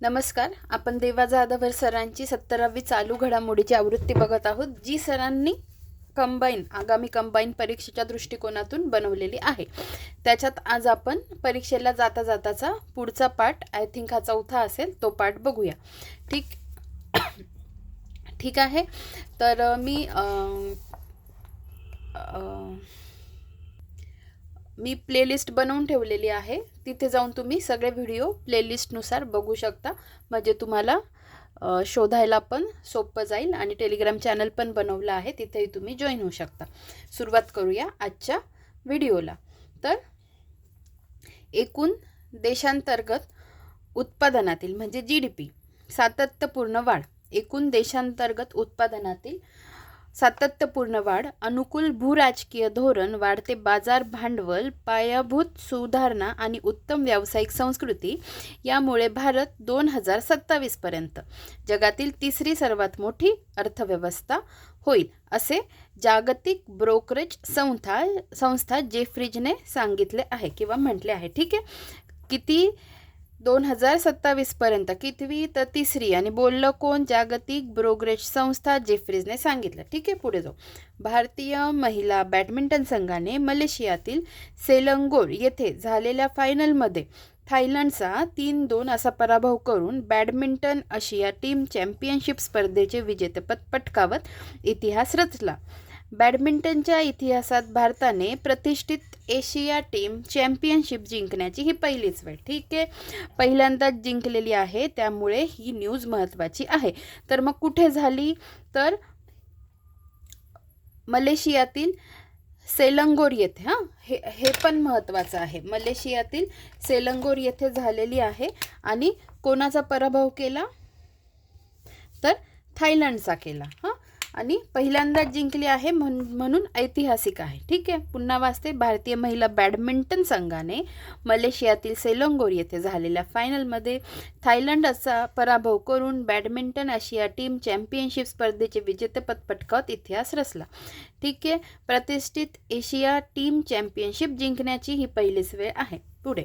नमस्कार आपण देवा जाधवर सरांची सत्तरावी चालू घडामोडीची आवृत्ती बघत आहोत जी सरांनी कंबाईन आगामी कंबाईन परीक्षेच्या दृष्टिकोनातून बनवलेली आहे. त्याच्यात आज आपण परीक्षेला जाता जाताचा पुढचा पाठ आय थिंक हा चौथा असेल तो पाठ बघूया. ठीक? ठीक आहे? तर मी आ, आ, मी प्लेलिस्ट बनवून ठेवलेली आहे. तिथे जाऊन तुम्ही सगळे व्हिडिओ प्लेलिस्टनुसार बघू शकता. म्हणजे तुम्हाला शोधायला पण सोपं जाईल आणि टेलिग्राम चॅनल पण बनवलं आहे. तिथेही तुम्ही जॉईन होऊ शकता. सुरुवात करूया आजच्या व्हिडिओला तर एकूण देशांतर्गत उत्पादनातील म्हणजे जी डी पी सातत्यपूर्ण वाढ. एकूण देशांतर्गत उत्पादनातील सातत्यपूर्ण वाढ अनुकूल भूराजकीय धोरण वाढते बाजार भांडवल पायाभूत सुधारणा आणि उत्तम व्यावसायिक संस्कृती यामुळे भारत दोन हजार सत्तावीसपर्यंत जगातील तिसरी सर्वात मोठी अर्थव्यवस्था होईल असे जागतिक ब्रोकरेज संस्था संस्था जेफ्रिजने सांगितले आहे किंवा म्हटले आहे. ठीक आहे? किती दोन हजार सत्तावीसपर्यंत कितवी तर तिसरी. आणि बोललं कोण? जागतिक ब्रोकरेज संस्था जेफ्रीजने सांगितलं. ठीक आहे पुढे जाऊ. भारतीय महिला बॅडमिंटन संघाने मलेशियातील सेलंगोर येथे झालेल्या फायनलमध्ये थायलंडचा तीन दोन असा पराभव करून बॅडमिंटन आशिया टीम चॅम्पियनशिप स्पर्धेचे विजेतेपद पटकावत इतिहास रचला. बॅडमिंटनच्या इतिहासात भारताने प्रतिष्ठित एशिया टीम चॅम्पियनशिप जिंकण्याची ही पहिलीच वेळ. ठीक आहे? पहिल्यांदाच जिंकलेली आहे त्यामुळे ही न्यूज महत्त्वाची आहे. तर मग कुठे झाली? तर मलेशियातील सेलंगोर येथे हां? हे हे पण महत्त्वाचं आहे. मलेशियातील सेलंगोर येथे झालेली आहे आणि कोणाचा पराभव केला? तर थायलंडचा केला हां? आणि पहिल्यांदाच जिंकली आहे म्हण म्हणून ऐतिहासिक आहे. ठीक आहे? पुन्हा वाचते. भारतीय महिला बॅडमिंटन संघाने मलेशियातील सेलोंगोर येथे झालेल्या फायनलमध्ये थायलंडचा पराभव करून बॅडमिंटन आशिया टीम चॅम्पियनशिप स्पर्धेचे विजेतेपद पटकावत इतिहास रचला. ठीक आहे? प्रतिष्ठित एशिया टीम चॅम्पियनशिप जिंकण्याची ही पहिलीच वेळ आहे. पुढे.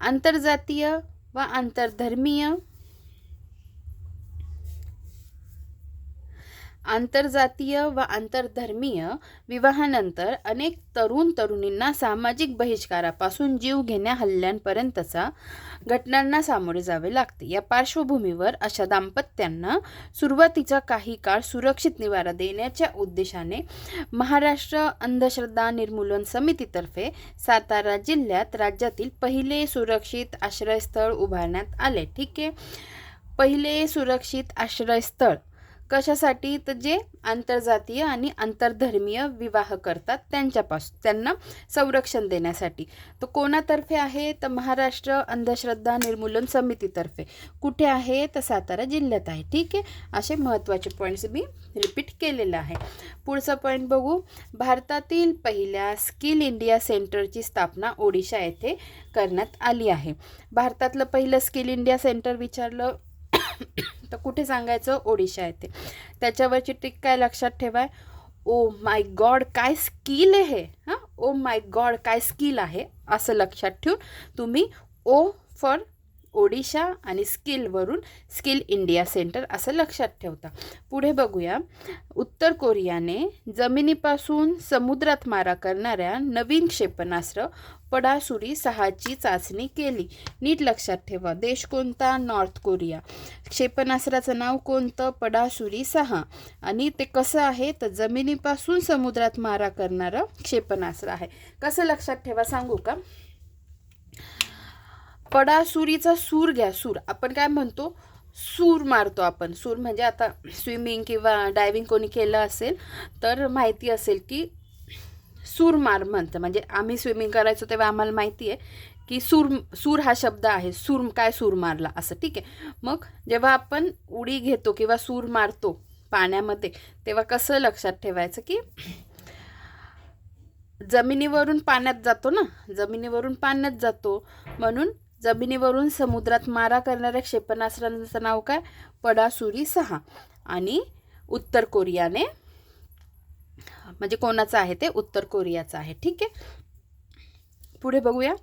आंतरजातीय व आंतरधर्मीय आंतरजातीय व आंतरधर्मीय विवाहानंतर अनेक तरुण तरुणींना सामाजिक बहिष्कारापासून जीव घेण्या हल्ल्यांपर्यंतचा घटनांना सामोरे जावे लागते. या पार्श्वभूमीवर अशा दाम्पत्यांना सुरुवातीचा काही काळ सुरक्षित निवारा देण्याच्या उद्देशाने महाराष्ट्र अंधश्रद्धा निर्मूलन समितीतर्फे सातारा जिल्ह्यात राज्यातील पहिले सुरक्षित आश्रयस्थळ उभारण्यात आले. ठीक आहे. पहिले सुरक्षित आश्रयस्थळ कशासाठी? तर जे आंतरजातीय आणि आंतरधर्मीय विवाह करतात त्यांच्यापासून त्यांना संरक्षण देण्यासाठी. तर कोणातर्फे आहे? तर महाराष्ट्र अंधश्रद्धा निर्मूलन समितीतर्फे. कुठे आहे? तर सातारा जिल्ह्यात आहे. ठीक आहे? असे महत्त्वाचे पॉईंट्स मी रिपीट केलेलं आहे. पुढचा पॉईंट बघू. भारतातील पहिल्या स्किल इंडिया सेंटरची स्थापना ओडिशा येथे करण्यात आली आहे. भारतातलं पहिलं स्किल इंडिया सेंटर विचारलं तर कुठे सांगायचं? ओडिशा येथे. त्याच्यावरची ट्रिक काय लक्षात ठेवाय? ओ माय गॉड काय स्किल आहे हां? ओ माय गॉड काय स्किल आहे? असं लक्षात ठेवून तुम्ही ओ फॉर ओडिशा आणि स्किलवरून स्किल इंडिया सेंटर असं लक्षात ठेवता. पुढे बघूया. उत्तर कोरियाने जमिनीपासून समुद्रात मारा करणाऱ्या नवीन क्षेपणास्त्र पडासुरी सहाची चाचणी केली. नीट लक्षात ठेवा. देश कोणता? North Korea. क्षेपणास्त्राचं नाव कोणतं? पडासुरी सहा. आणि ते कसं आहे? तर जमिनीपासून समुद्रात मारा करणारं क्षेपणास्त्र आहे. कसं लक्षात ठेवा? सांगू का? पडासुरीचा सूर घ्या सूर. आपण काय म्हणतो? सूर मारतो आपण. सूर म्हणजे आता स्विमिंग किंवा डायविंग कोणी केलं असेल तर माहिती असेल की सूर मार म्हणतं. म्हणजे आम्ही स्विमिंग करायचो तेव्हा आम्हाला माहिती आहे की सूर सूर हा शब्द आहे. सूर काय सूर मारला? असं ठीक आहे. मग जेव्हा आपण उडी घेतो किंवा सूर मारतो पाण्यामध्ये तेव्हा कसं लक्षात ठेवायचं की जमिनीवरून पाण्यात जातो ना? जमिनीवरून पाण्यात जातो. म्हणून जमिनीवरून समुद्रात मारा करणाऱ्या क्षेपणास्त्रांचं नाव काय? पडासुरी सहा. आणि उत्तर कोरियाने म्हणजे कोणाचं आहे ते? उत्तर कोरियाचं आहे. ठीक आहे? पुढे बघूया.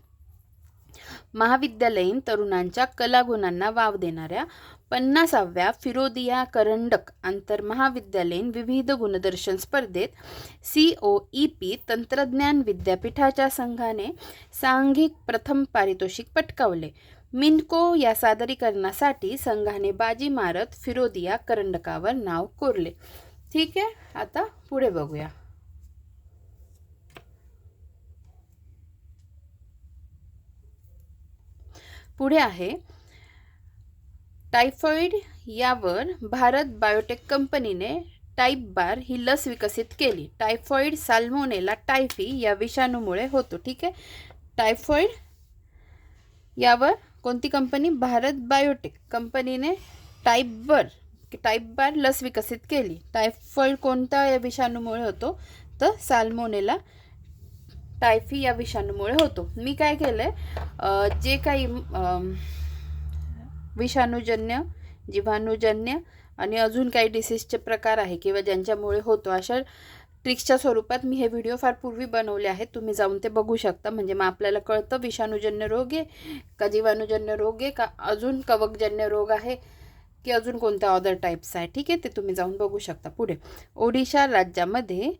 महाविद्यालयीन तरुणांच्या कलागुणांना वाव देणाऱ्या पन्नासाव्या फिरोदिया करंडक आंतर महाविद्यालयीन विविध गुणदर्शन स्पर्धेत सी ओ ई पी तंत्रज्ञान विद्यापीठाच्या संघाने सांघिक प्रथम पारितोषिक पटकावले. मिनको या सादरीकरणासाठी संघाने बाजी मारत फिरोदिया करंडकावर नाव कोरले. ठीक आहे आता पुढे बघूया. पुढे आहे टायफॉईड यावर भारत बायोटेक कंपनीने टाईप बार ही लस विकसित केली. टायफॉईड साल्मोनेला टायफी या विषाणूमुळे होतो. ठीक आहे? टायफॉईड यावर कोणती कंपनी? भारत बायोटेक कंपनीने टाईप बर टाईप बार लस विकसित केली. टायफॉईड कोणत्या या विषाणूमुळे होतो? तर साल्मोनेला टायफी या विषाणूमुळे होतो. मी काय केलं आहे जे काही विषाणूजन्य जीवाणूजन्य आणि अजून काही डिसीजचे प्रकार आहे किंवा ज्यांच्यामुळे होतो. अशा ट्रिक्सच्या स्वरूपात मी हे व्हिडिओ फार पूर्वी बनवले आहेत. तुम्ही जाऊन ते बघू शकता. म्हणजे मग आपल्याला कळतं विषाणूजन्य रोग आहे का जीवाणूजन्य रोग आहे का? अजून कवकजन्य रोग आहे की अजून कोणत्या अदर टाईप्स आहे? ठीक आहे? ते तुम्ही जाऊन बघू शकता पुढे. ओडिशा राज्यामध्ये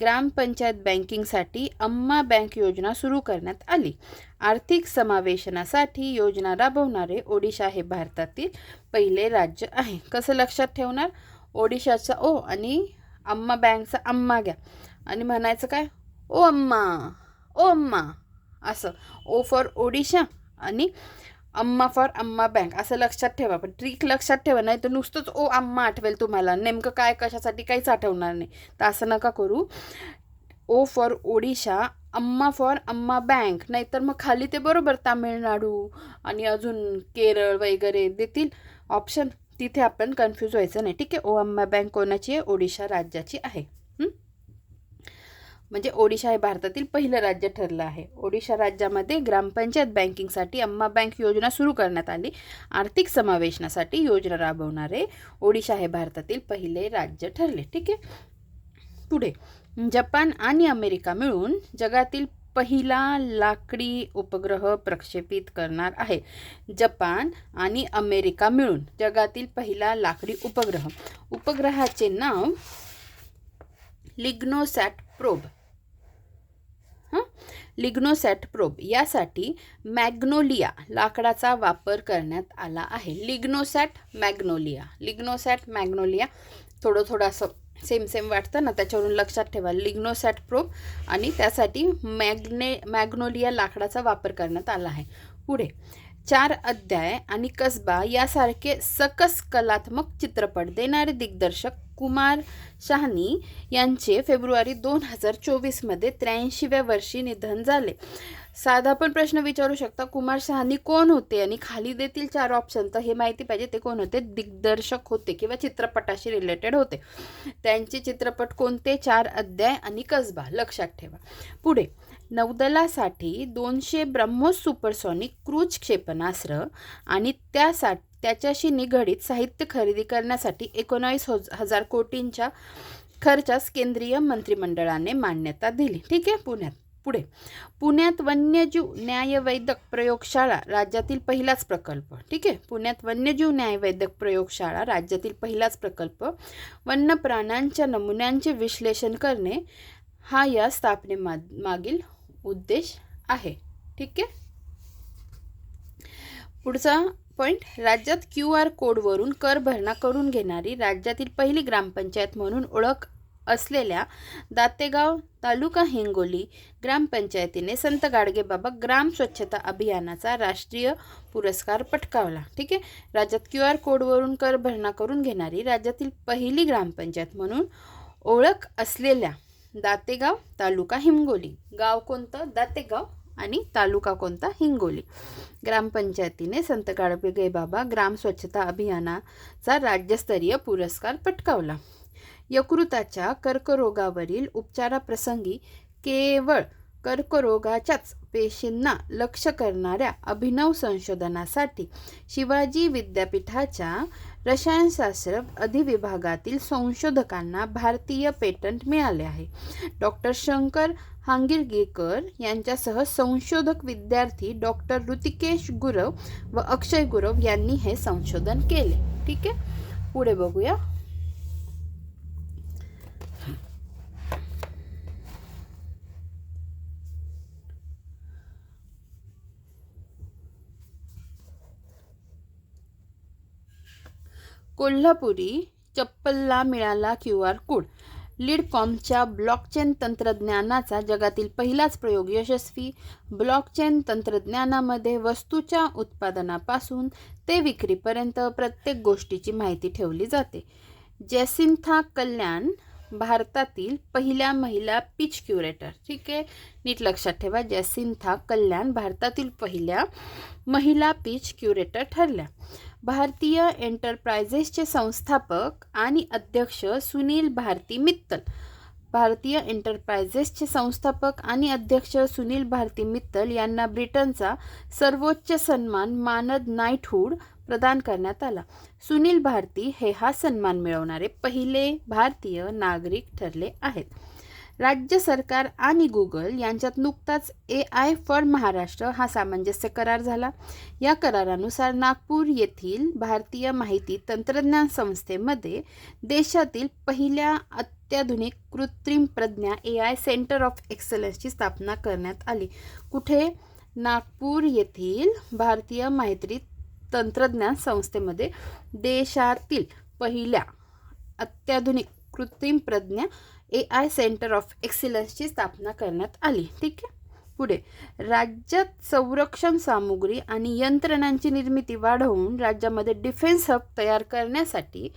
ग्रामपंचायत बँकिंगसाठी अम्मा बँक योजना सुरू करण्यात आली. आर्थिक समावेशनासाठी योजना राबवणारे ओडिशा हे भारतातील पहिले राज्य आहे. कसं लक्षात ठेवणार? ओडिशाचा ओ आणि अम्मा बँकचा अम्मा घ्या. आणि म्हणायचं काय? ओ अम्मा ओ अम्मा असं. ओ फॉर ओडिशा आणि अम्मा फॉर अम्मा बँक असं लक्षात ठेवा. पण ट्रिक लक्षात ठेवा नाही तर नुसतंच ओ अम्मा आठवेल तुम्हाला. नेमकं काय कशासाठी काहीच आठवणार नाही. तर असं नका करू. O for Odisha Amma for Amma bank नाहीतर मग खाली ते बरोबर तामिळनाडू आणि अजून केरळ वगैरे देतील. ऑप्शन तिथे आपण कन्फ्यूज व्हायचं नाही. ठीक आहे? ओ अम्मा बँक कोणाची आहे? ओडिशा राज्याची आहे. म्हणजे ओडिशा हे भारतातील पहिलं राज्य ठरलं आहे. ओडिशा राज्यामध्ये ग्रामपंचायत बँकिंगसाठी अम्मा बँक योजना सुरू करण्यात आली. आर्थिक समावेशनासाठी योजना राबवणारे ओडिशा हे भारतातील पहिले राज्य ठरले. ठीक आहे? पुढे. जपान आणि अमेरिका मिळून जगातील पहिला लाकडी उपग्रह प्रक्षेपित करणार आहे. जपान आणि अमेरिका मिळून जगातील पहिला लाकडी उपग्रह. उपग्रहाचे नाव लिग्नोसॅट प्रोब. हं? लिग्नोसॅट प्रोब यासाठी मॅग्नोलिया लाकडाचा वापर करण्यात आला आहे. लिग्नोसॅट मॅग्नोलिया. लिग्नोसॅट मॅग्नोलिया थोडं थोडं असं सेम सेम वाटतं ना त्याच्यावरून लक्षात ठेवा. लिग्नोसॅट प्रोब आणि त्यासाठी मॅग्ने मॅग्नोलिया लाकडाचा वापर करण्यात आला आहे. पुढे चार अध्याय आणि कसबा यासारखे सकस कलात्मक चित्रपट देणारे दिग्दर्शक कुमार शहानी यांचे फेब्रुवारी दोन हजार चोवीसमध्ये त्र्याऐंशीव्या वर्षी निधन झाले. साधा पण प्रश्न विचारू शकता कुमार शहानी कोण होते आणि खाली देतील चार ऑप्शन तर हे माहिती पाहिजे ते कोण होते? दिग्दर्शक होते किंवा चित्रपटाशी रिलेटेड होते. त्यांचे चित्रपट कोणते? चार अध्याय आणि कसबा. लक्षात ठेवा. पुढे. नौदलासाठी दोनशे ब्रह्मोस सुपरसॉनिक क्रूज क्षेपणास्त्र आणि त्यासाठी त्याच्याशी निगडीत साहित्य खरेदी करण्यासाठी एकोणावीस हो हजार कोटींच्या खर्चास केंद्रीय मंत्रिमंडळाने मान्यता दिली. ठीक आहे पुण्यात पुढे. पुण्यात वन्यजीव न्यायवैद्यक प्रयोगशाळा राज्यातील पहिलाच प्रकल्प. ठीक आहे पुण्यात वन्यजीव न्यायवैद्यक प्रयोगशाळा राज्यातील पहिलाच प्रकल्प. वन्य प्राण्यांच्या नमुन्यांचे विश्लेषण करणे हा या स्थापने मागील उद्देश आहे. ठीक आहे? पुढचा पॉईंट राज्यात क्यू आर कोडवरून कर भरणा करून घेणारी राज्यातील पहिली ग्रामपंचायत म्हणून ओळख असलेल्या दातेगाव तालुका हिंगोली ग्रामपंचायतीने संत गाडगेबाबा ग्राम स्वच्छता अभियानाचा राष्ट्रीय पुरस्कार पटकावला. ठीक आहे? राज्यात क्यू आर कोडवरून कर भरणा करून घेणारी राज्यातील पहिली ग्रामपंचायत म्हणून ओळख असलेल्या दातेगाव तालुका हिंगोली. गाव कोणतं? दातेगाव आणि तालुका कोणता? हिंगोली. ग्रामपंचायतीने संत गाडगे बाबा ग्राम स्वच्छता अभियानाचा राज्यस्तरीय पुरस्कार पटकावला. यकृताच्या कर्करोगावरील उपचाराप्रसंगी केवळ कर्करोगाच्याच पेशींना लक्ष करणाऱ्या अभिनव संशोधनासाठी शिवाजी विद्यापीठाच्या रसायनशास्त्र अधिविभागातील संशोधकांना भारतीय पेटंट मिळाले आहे. डॉक्टर शंकर हांगिरगेकर यांच्यासह संशोधक विद्यार्थी डॉक्टर ऋतिकेश गुरव व अक्षय गुरव यांनी हे संशोधन केले. ठीक आहे? पुढे बघूया. कोल्हापुरी चप्पलला मिळाला क्यू आर कोड. लीडकॉमच्या ब्लॉकचेन तंत्रज्ञानाचा जगातील पहिलाच प्रयोग यशस्वी. ब्लॉकचेन तंत्रज्ञानामध्ये वस्तूच्या उत्पादनापासून ते विक्रीपर्यंत प्रत्येक गोष्टीची माहिती ठेवली जाते. जॅसिंथा कल्याण भारतातील पहिल्या महिला पिच क्युरेटर. ठीक आहे? नीट लक्षात ठेवा जॅसिंथा कल्याण भारतातील पहिल्या महिला पिच क्युरेटर ठरल्या. भारतीय एंटरप्रायझेसचे संस्थापक आणि अध्यक्ष सुनील भारती मित्तल. भारतीय एंटरप्रायझेसचे संस्थापक आणि अध्यक्ष सुनील भारती मित्तल यांना ब्रिटनचा सर्वोच्च सन्मान मानद नाईटहूड प्रदान करण्यात आला. सुनील भारती हे हा सन्मान मिळवणारे पहिले भारतीय नागरिक ठरले आहेत. राज्य सरकार आणि गुगल यांच्यात नुकताच ए आय फॉर महाराष्ट्र हा सामंजस्य करार झाला. या करारानुसार नागपूर येथील भारतीय माहिती तंत्रज्ञान संस्थेमध्ये देशातील पहिल्या अत्याधुनिक कृत्रिम प्रज्ञा ए आय सेंटर ऑफ एक्सलन्सची स्थापना करण्यात आली. कुठे? नागपूर येथील भारतीय माहिती तंत्रज्ञान संस्थेमध्ये देशातील पहिल्या अत्याधुनिक कृत्रिम प्रज्ञा ए आय सेंटर ऑफ एक्सिलन्सची स्थापना करण्यात आली. ठीक आहे? पुढे. राज्यात संरक्षण सामुग्री आणि यंत्रणांची निर्मिती वाढवून राज्यामध्ये डिफेन्स हब तयार करण्यासाठी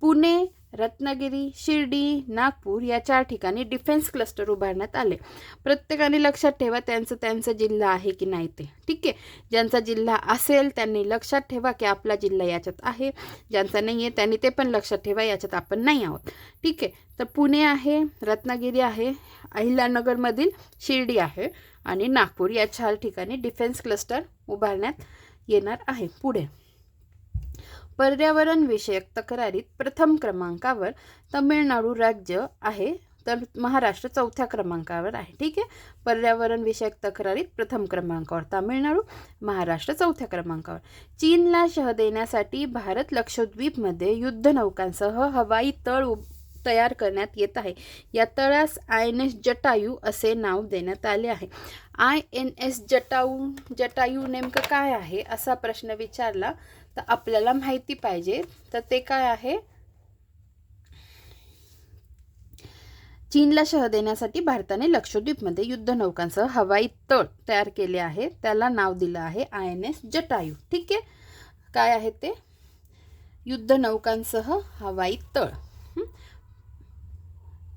पुणे रत्नागिरी शिर्डी नागपूर या चार ठिकाणी डिफेन्स क्लस्टर उभारण्यात आले. प्रत्येकाने लक्षात ठेवा त्यांचं त्यांचा जिल्हा आहे की नाही ते. ठीक आहे? ज्यांचा जिल्हा असेल त्यांनी लक्षात ठेवा की आपला जिल्हा याच्यात आहे. ज्यांचा नाही आहे त्यांनी ते पण लक्षात ठेवा याच्यात आपण नाही आहोत. ठीक आहे? तर पुणे आहे रत्नागिरी आहे अहिल्यानगरमधील शिर्डी आहे आणि नागपूर या चार ठिकाणी डिफेन्स क्लस्टर उभारण्यात येणार आहे पुढे. पर्यावरण विषयक तक्रारीत प्रथम क्रमांकावर तमिळनाडू राज्य आहे तर महाराष्ट्र चौथ्या क्रमांकावर आहे. ठीक आहे? पर्यावरण विषयक तक्रारीत प्रथम क्रमांकावर तामिळनाडू महाराष्ट्र चौथ्या क्रमांकावर. चीनला शह देण्यासाठी भारत लक्षद्वीपमध्ये युद्धनौकांसह हवाई तळ तयार करण्यात येत आहे. या तळास आय एन एस जटायू असे नाव देण्यात आले आहे. I N S Jatayu Jatayu नेमकं काय आहे असा प्रश्न विचारला तर आपल्याला माहिती पाहिजे. तर ते काय आहे? चीनला शह देण्यासाठी भारताने लक्षद्वीपमध्ये युद्धनौकांसह हवाई तळ तयार केले आहे. त्याला नाव दिलं आहे आय एन एस जटायू. ठीक आहे? काय आहे ते? युद्धनौकांसह हवाई तळ.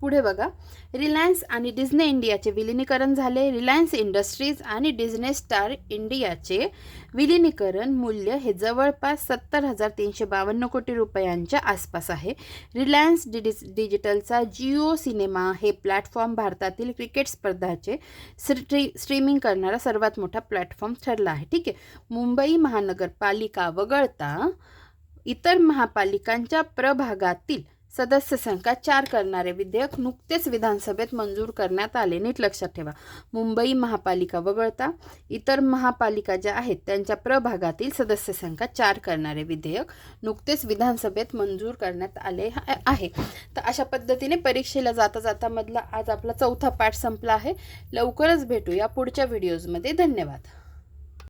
पुढे बघा. रिलायन्स आणि डिझने इंडियाचे विलिनीकरण झाले. रिलायन्स इंडस्ट्रीज आणि डिझने स्टार इंडियाचे विलिनीकरण मूल्य हे जवळपास सत्तर हजार तीनशे बावन्न कोटी रुपयांच्या आसपास आहे. रिलायन्स डिडि डिजिटलचा जिओ सिनेमा हे प्लॅटफॉर्म भारतातील क्रिकेट स्पर्धाचे स्ट्री स्ट्रीमिंग करणारा सर्वात मोठा प्लॅटफॉर्म ठरला आहे. ठीक आहे. मुंबई महानगरपालिका वगळता इतर महापालिकांच्या प्रभागातील सदस्य संख्या चार करणारे विधेयक नुकतेच विधानसभेत मंजूर करण्यात आले. नीट लक्षात ठेवा. मुंबई महापालिका वगळता इतर महापालिका ज्या आहेत त्यांच्या प्रभागातील सदस्य संख्या चार करणारे विधेयक नुकतेच विधानसभेत मंजूर करण्यात आले आहे. तर अशा पद्धतीने परीक्षेला जाता जाता मधला आज आपला चौथा पाठ संपला आहे. लवकरच भेटूया पुढच्या व्हिडिओजमध्ये धन्यवाद.